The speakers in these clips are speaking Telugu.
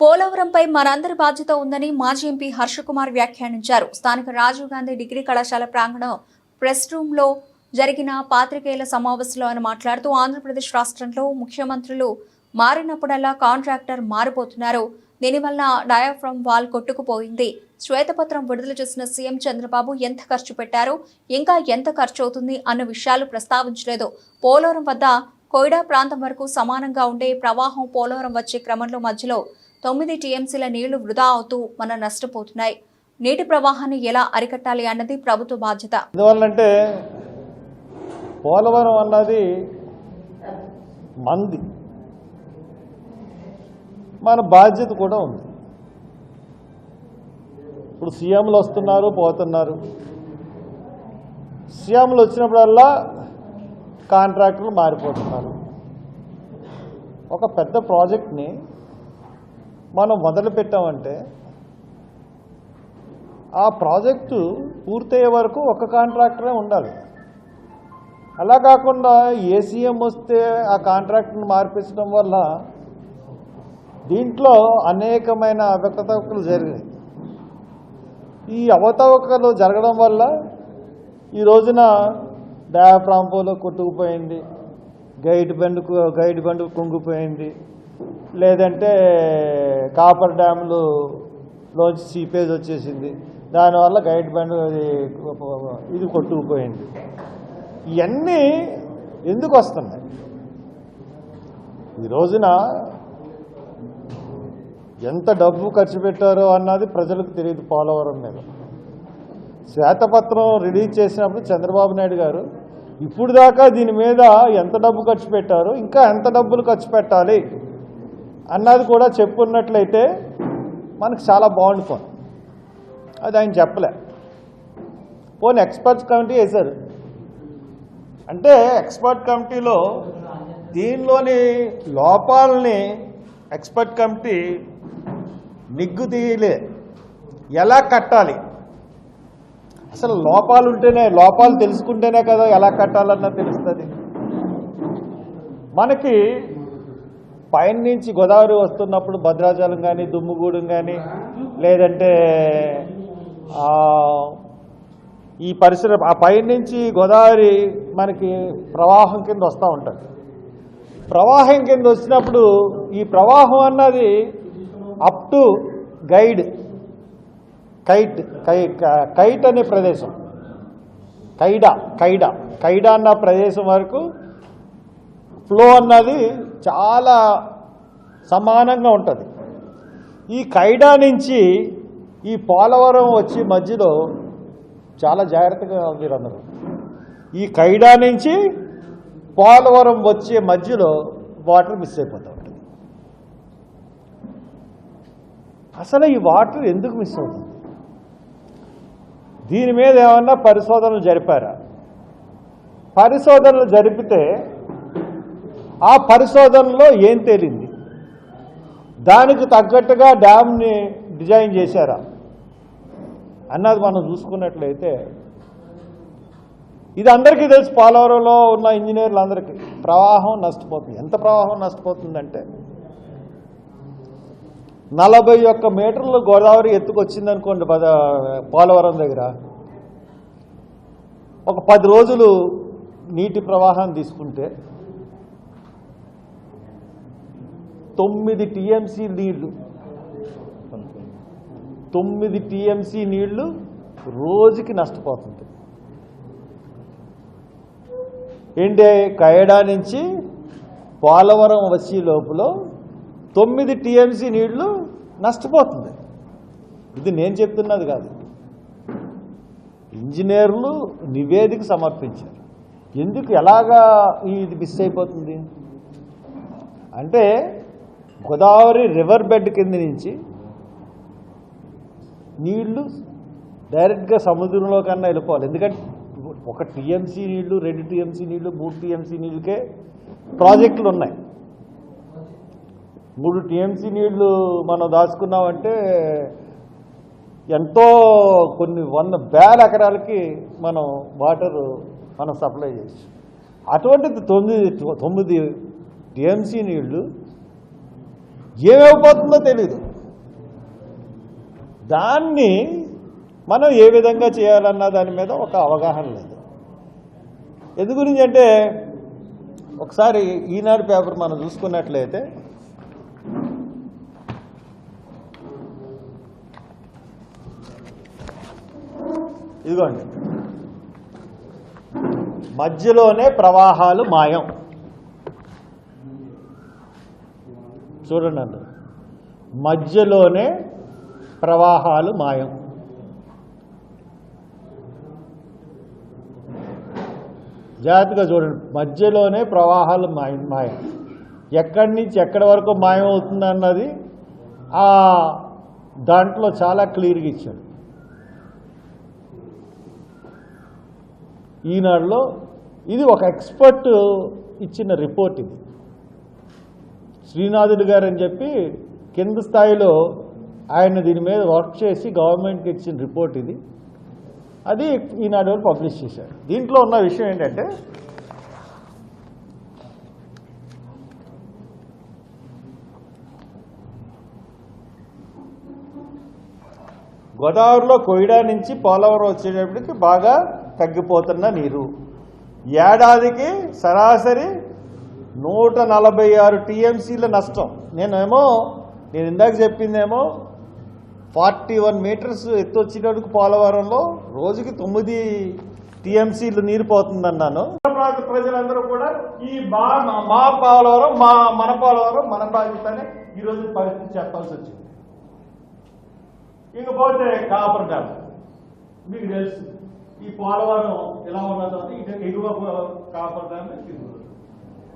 పోలవరంపై మనందరి బాధ్యత ఉందని మాజీ ఎంపీ హర్షకుమార్ వ్యాఖ్యానించారు. స్థానిక రాజీవ్ గాంధీ డిగ్రీ కళాశాల ప్రాంగణం ప్రెస్ రూమ్లో జరిగిన పాత్రికేయుల సమావేశంలో ఆయన మాట్లాడుతూ ఆంధ్రప్రదేశ్ రాష్ట్రంలో ముఖ్యమంత్రులు మారినప్పుడల్లా కాంట్రాక్టర్ మారిపోతున్నారు. దీనివల్ల డయాఫ్రమ్ వాల్ కొట్టుకుపోయింది. శ్వేతపత్రం విడుదల చేసిన సీఎం చంద్రబాబు ఎంత ఖర్చు పెట్టారు ఇంకా ఎంత ఖర్చు అవుతుంది అన్న విషయాలు ప్రస్తావించలేదు. పోలవరం వద్ద కోయిడా ప్రాంతం వరకు సమానంగా ఉండే ప్రవాహం పోలవరం వచ్చే క్రమంలో మధ్యలో తొమ్మిది టీఎంసీల నీళ్ళు వృధా అవుతూ మన నష్టపోతున్నాయి. నీటి ప్రవాహాన్ని ఎలా అరికట్టాలి అన్నది ప్రభుత్వ బాధ్యత. ఎందువల్లంటే పోలవరం అన్నది మంది. మన బాధ్యత కూడా ఉంది. ఇప్పుడు సీఎంలు వస్తున్నారు పోతున్నారు. సీఎంలు వచ్చినప్పుడల్లా కాంట్రాక్టర్లు మారిపోతున్నారు. ఒక పెద్ద ప్రాజెక్ట్ని మనం మొదలు పెట్టామంటే ఆ ప్రాజెక్టు పూర్తయ్యే వరకు ఒక కాంట్రాక్టరే ఉండాలి. అలా కాకుండా ఏసీఎం వస్తే ఆ కాంట్రాక్టర్ని మార్పించడం వల్ల దీంట్లో అనేకమైన అవకతవకలు జరిగాయి ఈ అవతవకలు జరగడం వల్ల ఈ రోజున డయా డయాఫ్రాంపోలో కొట్టుకుపోయింది గైడ్ బండ్కు గైడ్ బండ్ కుంగిపోయింది లేదంటే కాపర్ డ్యాములు లోంచి సీపేజ్ వచ్చేసింది. దానివల్ల గైడ్ బ్యాండ్ అది ఇది కొట్టుకుపోయింది. ఇవన్నీ ఎందుకు వస్తున్నాయి? ఈ రోజున ఎంత డబ్బు ఖర్చు పెట్టారో అన్నది ప్రజలకు తెలియదు పోలవరం మీద. శ్వేతపత్రం రిలీజ్ చేసినప్పుడు చంద్రబాబు నాయుడు గారు ఇప్పుడు దాకా దీని మీద ఎంత డబ్బు ఖర్చు పెట్టారు ఇంకా ఎంత డబ్బులు ఖర్చు పెట్టాలి? అన్నది కూడా చెప్పున్నట్లయితే మనకు చాలా బాగుంది ఫోన్. అది ఆయన చెప్పలే. ఫోన్ ఎక్స్పర్ట్స్ కమిటీ వేశారు. అంటే ఎక్స్పర్ట్ కమిటీలో దీనిలోని లోపాలని ఎక్స్పర్ట్ కమిటీ నిగ్గు తీయలే. ఎలా కట్టాలి? అసలు లోపాలు ఉంటేనే లోపాలు తెలుసుకుంటేనే కదా ఎలా కట్టాలన్నా తెలుస్తుంది. మనకి పైన నుంచి గోదావరి వస్తున్నప్పుడు భద్రాచలం కానీ దుమ్ముగూడెం కానీ లేదంటే ఈ పరిసర ఆ పైన నుంచి గోదావరి మనకి ప్రవాహం కింద వస్తూ ఉంటుంది. ప్రవాహం కింద వచ్చినప్పుడు ఈ ప్రవాహం అన్నది అప్ టు గైడ్ కైట్ కై కైట్ అనే ప్రదేశం. కైడా కైడా కైడా అన్న ప్రదేశం వరకు ఫ్లో అన్నది చాలా సమానంగా ఉంటుంది. ఈ కైడా నుంచి ఈ పోలవరం వచ్చి మధ్యలో చాలా జాగ్రత్తగా మీరు అందరూ. ఈ కైడా నుంచి పోలవరం వచ్చే మధ్యలో వాటర్ మిస్ అయిపోతూ ఉంటుంది. అసలు ఈ వాటర్ ఎందుకు మిస్ అవుతుంది? దీని మీద ఏమన్నా పరిశోధనలు జరిపారా? పరిశోధనలు జరిపితే ఆ పరిశోధనలో ఏం తేలింది? దానికి తగ్గట్టుగా డ్యామ్ని డిజైన్ చేశారా? అన్నది మనం చూసుకున్నట్లయితే ఇది అందరికీ తెలుసు పోలవరంలో ఉన్న ఇంజనీర్లు అందరికీ ప్రవాహం నష్టపోతుంది. ఎంత ప్రవాహం నష్టపోతుందంటే నలభై ఒక్క మీటర్లు గోదావరి ఎత్తుకొచ్చింది అనుకోండి పోలవరం దగ్గర. ఒక పది రోజులు నీటి ప్రవాహం తీసుకుంటే తొమ్మిది టీఎంసీ నీళ్ళు. తొమ్మిది టీఎంసీ నీళ్ళు రోజుకి నష్టపోతుంది. ఏంటి కయడా నుంచి పోలవరం వచ్చే లోపల తొమ్మిది టీఎంసీ నీళ్ళు నష్టపోతుంది. ఇది నేను చెప్తున్నది కాదు. ఇంజనీర్లు నివేదిక సమర్పించారు. ఎందుకు ఎలాగా ఇది మిస్ అయిపోతుంది? అంటే గోదావరి రివర్ బెడ్ కింద నుంచి నీళ్ళు డైరెక్ట్గా సముద్రంలో కన్నా వెళ్ళిపోవాలి. ఎందుకంటే ఒక టీఎంసీ నీళ్ళు రెండు టీఎంసీ నీళ్ళు మూడు టీఎంసీ నీళ్ళకే ప్రాజెక్టులు ఉన్నాయి. మూడు టీఎంసీ నీళ్ళు మనం దాచుకున్నామంటే ఎంతో కొన్ని వంద వేల ఎకరాలకి మనం వాటర్ మనం సప్లై చేయొచ్చు. అటువంటిది తొమ్మిది తొమ్మిది టీఎంసీ నీళ్ళు ఏమైపోతుందో తెలీదు. దాన్ని మనం ఏ విధంగా చేయాలన్న దాని మీద ఒక అవగాహన లేదు. ఎందు గురించి అంటే ఒకసారి ఈనాడు పేపర్ మనం చూసుకున్నట్లయితే ఇదిగోండి. మధ్యలోనే ప్రవాహాలు మాయం. చూడండి అందరు మధ్యలోనే ప్రవాహాలు మాయం. జాగ్రత్తగా చూడండి. మధ్యలోనే ప్రవాహాలు మాయం మాయం. ఎక్కడి నుంచి ఎక్కడి వరకు మాయం అవుతుంది అన్నది ఆ దాంట్లో చాలా క్లియర్గా ఇచ్చాడు. ఈనాడులో ఇది ఒక ఎక్స్పర్ట్ ఇచ్చిన రిపోర్ట్ ఇది. శ్రీనాథుడు గారు అని చెప్పి కింద స్థాయిలో ఆయన దీని మీద వర్క్ చేసి గవర్నమెంట్కి ఇచ్చిన రిపోర్ట్ ఇది. అది ఈనాడు వరకు పబ్లిష్ చేశారు. దీంట్లో ఉన్న విషయం ఏంటంటే గోదావరిలో కొయిడా నుంచి పోలవరం వచ్చేటప్పటికి బాగా తగ్గిపోతున్న నీరు. ఏడాదికి సరాసరి నూట నలభై ఆరు టీఎంసీల నష్టం. నేనేమో నేను ఇందాక చెప్పిందేమో ఫార్టీ వన్ మీటర్స్ ఎత్తు వచ్చినందుకు పోలవరంలో రోజుకి తొమ్మిది టీఎంసీలు నీరు పోతుందన్నాను. ప్రాంత ప్రజలందరూ కూడా ఈ మా మా- పోలవరం మా మన పోలవరం మన బాధ్యత అని ఈరోజు పరిస్థితి చెప్పాల్సి వచ్చింది. ఇకపోతే కాపర్ డ్యామ్. మీకు తెలుసు ఈ పోలవరం ఎలా ఉన్నదో ఇటు ఎగువ కాపర్ డ్యామ్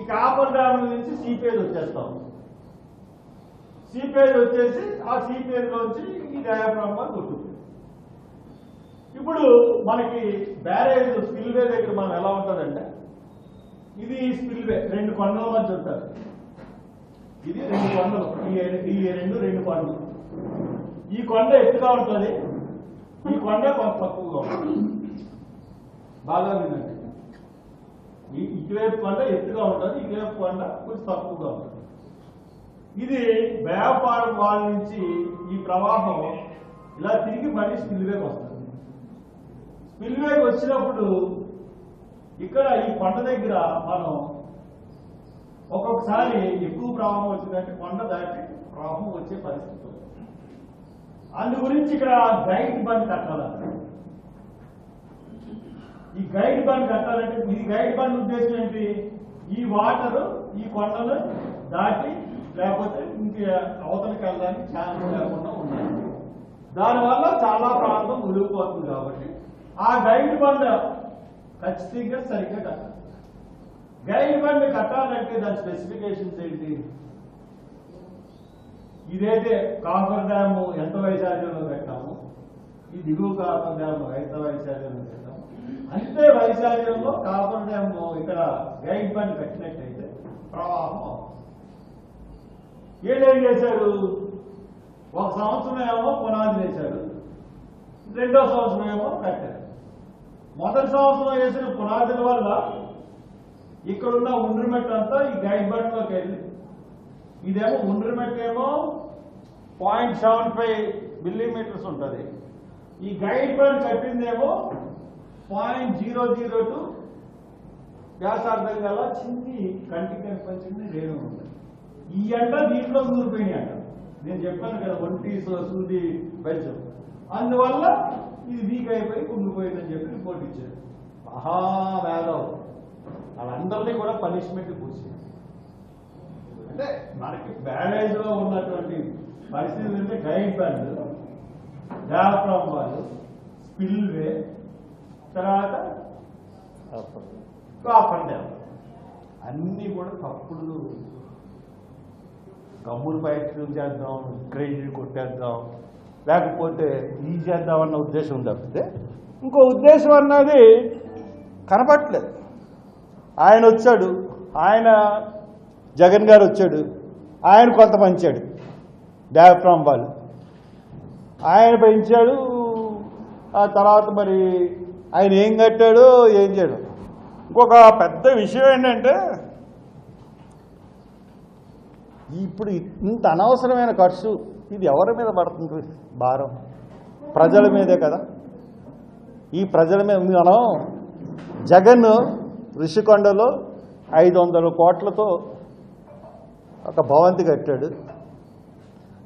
ఈ కాపర్ డ్యామ్ నుంచి సీపేజ్ వచ్చేస్తాం. సీపేజ్ వచ్చేసి ఆ సీపేజ్ లోంచి ఈ డయాఫ్రామ్ దొరుకుతుంది ఇప్పుడు మనకి బ్యారేజ్ స్పిల్వే దగ్గర మనం ఎలా ఉంటుందంటే ఇది స్పిల్వే రెండు కొండల మధ్య ఉంటుంది ఇది రెండు కొండలు ఈ- రెండు రెండు కొండలు. ఈ కొండ ఎత్తుగా ఉంటుంది ఈ కొండ కొంత తక్కువగా ఉంటుంది. బాగా వినండి. ఇటువైపు కొండ ఎత్తుగా ఉంటుంది ఇటువైపు కొండ కొంచెం తక్కువగా ఉంటుంది. ఇది వ్యాపారం వాళ్ళ నుంచి ఈ ప్రవాహం ఇలా తిరిగి మళ్ళీ స్పిల్వేకి వస్తుంది. స్పిల్వేకి వచ్చినప్పుడు ఇక్కడ ఈ కొండ దగ్గర మనం ఒక్కొక్కసారి ఎక్కువ ప్రవాహం వచ్చిందంటే కొండ దాటి ప్రవాహం వచ్చే పరిస్థితి అందు గురించి ఇక్కడ గైడ్ బండ్ కట్టాలి ఈ గైడ్ బండ్ కట్టాలంటే ఈ గైడ్ బండ్ ఉద్దేశం ఏంటి? ఈ వాటర్ ఈ కొండలు దాటి లేకపోతే ఇంక అవతలకి వెళ్ళడానికి ఛాన్స్ లేకుండా ఉన్నాయి. దానివల్ల చాలా ప్రాంతం మునిగిపోతుంది కాబట్టి ఆ గైడ్ బండ్ ఖచ్చితంగా సరిగ్గా కట్టాలి. గైడ్ బండ్ కట్టాలంటే దాని స్పెసిఫికేషన్స్ ఏంటి? ఇదైతే కాఫర్ డ్యాము ఎంత వైశాల్యంలో పెట్టాము ఈ దిగువ కాఫర్ డ్యాము ఎంత వైశాల్యంలో పెట్టాము అంటే వైశాల్యంలో కాకుండా డ్యామ్ ఇక్కడ గైడ్ బండ్ కట్టినట్టయితే ప్రవాహం అవుతుంది. ఏడేం చేశారు? ఒక సంవత్సరం ఏమో పునాది వేశారు. రెండో సంవత్సరం ఏమో కట్టారు. మొదటి సంవత్సరం వేసిన పునాదుల వల్ల ఇక్కడున్న ఉండ్రిమెట్ అంతా ఈ గైడ్ బండ్లోకి వెళ్ళి ఇదేమో ఉండ్రిమెట్ ఏమో పాయింట్ సెవెన్ ఫైవ్ మిల్లీమీటర్స్ ఉంటుంది. ఈ గైడ్ బండ్ కట్టిందేమో పాయింట్ జీరో జీరో టూ వ్యాసార్థం గల చిన్ని కంటి కనిపించింది రేణు ఉంటుంది ఈ అంట దీంట్లో దూరిపోయినాయి అంట. నేను చెప్పాను కదా ఒంటి సూది బెల్చం అందువల్ల ఇది వీక్ అయిపోయి కుంగిపోయిందని చెప్పి రిపోర్ట్ ఇచ్చారు. మహా వేదం వాళ్ళందరినీ కూడా పనిష్మెంట్ కూర్చింది అంటే మనకి బ్యారేజ్లో ఉన్నటువంటి పరిస్థితులు అంటే గైడ్ బ్యాండ్ డయాఫ్రామ్ వాళ్ళు స్పిల్వే తర్వాత డ్యామ్ అన్నీ కూడా తప్పుడు గమ్ములు ప్రయత్నం చేద్దాం క్రెడిట్ కొట్టేద్దాం. లేకపోతే ఈ చేద్దాం అన్న ఉద్దేశం తప్పితే ఇంకో ఉద్దేశం అన్నది కనపట్లేదు. ఆయన వచ్చాడు. ఆయన జగన్ గారు వచ్చాడు. ఆయన కొంత పంచాడు. డయాఫ్రామ్ వాళ్ళు. ఆయన పెంచాడు. ఆ తర్వాత మరి ఆయన ఏం కట్టాడు ఏం చేయడు. ఇంకొక పెద్ద విషయం ఏంటంటే ఇప్పుడు ఇంత అనవసరమైన ఖర్చు ఇది ఎవరి మీద పడుతుంది భారం? ప్రజల మీదే కదా. ఈ ప్రజల మీద మనం జగన్ ఋషికొండలో ఐదు వందల కోట్లతో ఒక భవంతి కట్టాడు.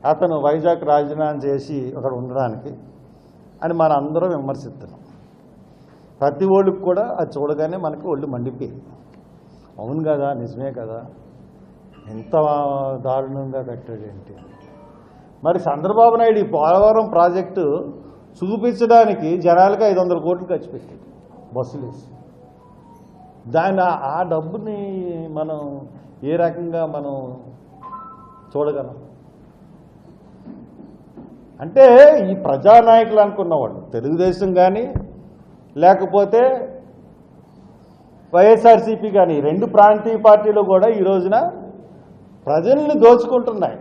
అతను వైజాగ్ రాజీనామా చేసి అక్కడ ఉండడానికి అని మన అందరం విమర్శిస్తున్నాం. ప్రతి ఓళ్ళకి కూడా అది చూడగానే మనకి ఒళ్ళు మండిపోయింది. అవును కదా నిజమే కదా. ఎంత దారుణంగా కట్టాడేంటి మరి చంద్రబాబు నాయుడు ఈ పోలవరం ప్రాజెక్టు చూపించడానికి జనాలకి ఐదు వందల కోట్లు ఖర్చు పెట్టాడు బస్సులు వేసి. దాని ఆ డబ్బుని మనం ఏ రకంగా మనం చూడగలం? అంటే ఈ ప్రజానాయకులు అనుకున్నవాళ్ళు తెలుగుదేశం కానీ లేకపోతే వైఎస్ఆర్సీపీ కానీ రెండు ప్రాంతీయ పార్టీలు కూడా ఈ రోజున ప్రజల్ని దోచుకుంటున్నాయి.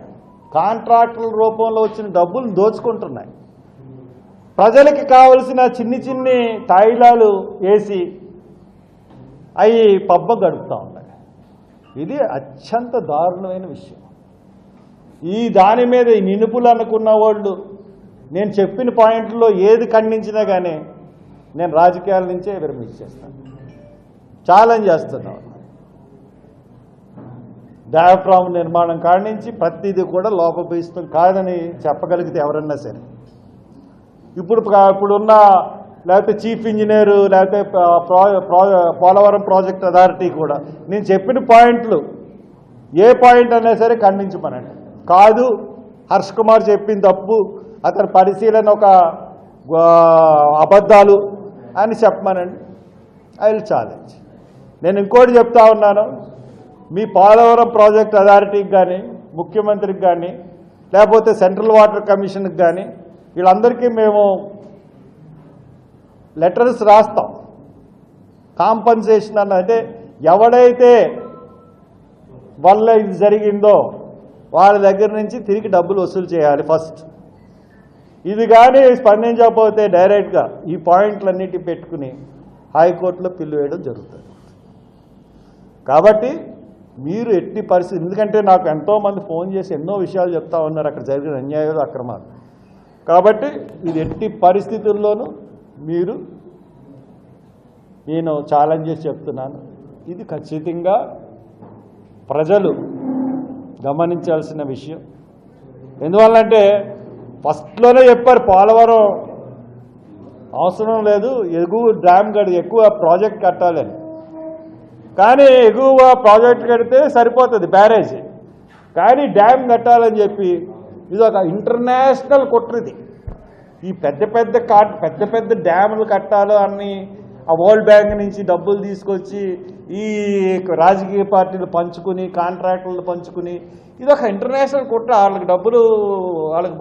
కాంట్రాక్టుల రూపంలో వచ్చిన డబ్బులు దోచుకుంటున్నాయి. ప్రజలకి కావలసిన చిన్ని చిన్ని తాయిలాలు వేసి అవి పబ్బ గడుపుతూ ఉన్నాయి. ఇది అత్యంత దారుణమైన విషయం. ఈ దాని మీద ఈ నినుపులు అనుకున్న వాళ్ళు నేను చెప్పిన పాయింట్లో ఏది ఖండించినా కానీ నేను రాజకీయాల నుంచే విరమించేస్తాను ఛాలెంజ్ చేస్తున్నాను. డయాఫ్రామ్ నిర్మాణం కాడి నుంచి ప్రతిదీ కూడా లోపభీస్తం కాదని చెప్పగలిగితే ఎవరన్నా సరే. ఇప్పుడు ఇప్పుడున్న లేకపోతే చీఫ్ ఇంజనీరు లేకపోతే పోలవరం ప్రాజెక్ట్ అథారిటీ కూడా నేను చెప్పిన పాయింట్లు ఏ పాయింట్ అయినా సరే ఖండించమనండి కాదు హర్ష్ కుమార్ చెప్పిన తప్పు అతని పరిశీలన ఒక అబద్ధాలు అని చెప్పమనండి. ఐ విల్ ఛాలెంజ్ నేను ఇంకోటి చెప్తా ఉన్నాను. మీ పోలవరం ప్రాజెక్ట్ అథారిటీకి కానీ ముఖ్యమంత్రికి కానీ లేకపోతే సెంట్రల్ వాటర్ కమిషన్కి కానీ వీళ్ళందరికీ మేము లెటర్స్ రాస్తాం. కాంపన్సేషన్ అన్న అంటే ఎవడైతే వల్ల ఇది జరిగిందో వాళ్ళ దగ్గర నుంచి తిరిగి డబ్బులు వసూలు చేయాలి ఫస్ట్. ఇది కానీ స్పందించకపోతే డైరెక్ట్గా ఈ పాయింట్లన్నిటి పెట్టుకుని హైకోర్టులో పిల్లు వేయడం జరుగుతుంది. కాబట్టి మీరు ఎట్టి పరిస్థితి ఎందుకంటే నాకు ఎంతోమంది ఫోన్ చేసి ఎన్నో విషయాలు చెప్తా ఉన్నారు అక్కడ జరిగిన అన్యాయాలు అక్రమాలు. కాబట్టి ఇది ఎట్టి పరిస్థితుల్లోనూ మీరు నేను ఛాలెంజ్ చేసి చెప్తున్నాను ఇది ఖచ్చితంగా ప్రజలు గమనించాల్సిన విషయం. ఎందువల్లంటే ఫస్ట్లోనే చెప్పారు పోలవరం అవసరం లేదు ఎగువ డ్యామ్ కడి ఎక్కువ ప్రాజెక్ట్ కట్టాలని కానీ ఎగువ ప్రాజెక్ట్ కడితే సరిపోతుంది బ్యారేజ్. కానీ డ్యామ్ కట్టాలని చెప్పి ఇది ఒక ఇంటర్నేషనల్ కుట్రది. ఈ పెద్ద పెద్ద కా పెద్ద పెద్ద డ్యాములు కట్టాలి అని ఆ వరల్డ్ బ్యాంక్ నుంచి డబ్బులు తీసుకొచ్చి ఈ రాజకీయ పార్టీలు పంచుకుని కాంట్రాక్టులు పంచుకుని ఇది ఒక ఇంటర్నేషనల్ కుట్ర. వాళ్ళకి డబ్బులు వాళ్ళకి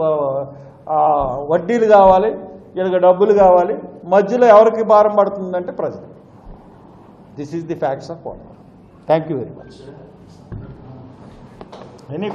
వడ్డీలు కావాలి వీళ్ళకి డబ్బులు కావాలి. మధ్యలో ఎవరికి భారం పడుతుందంటే ప్రజలు. This is the facts of water thank you very much any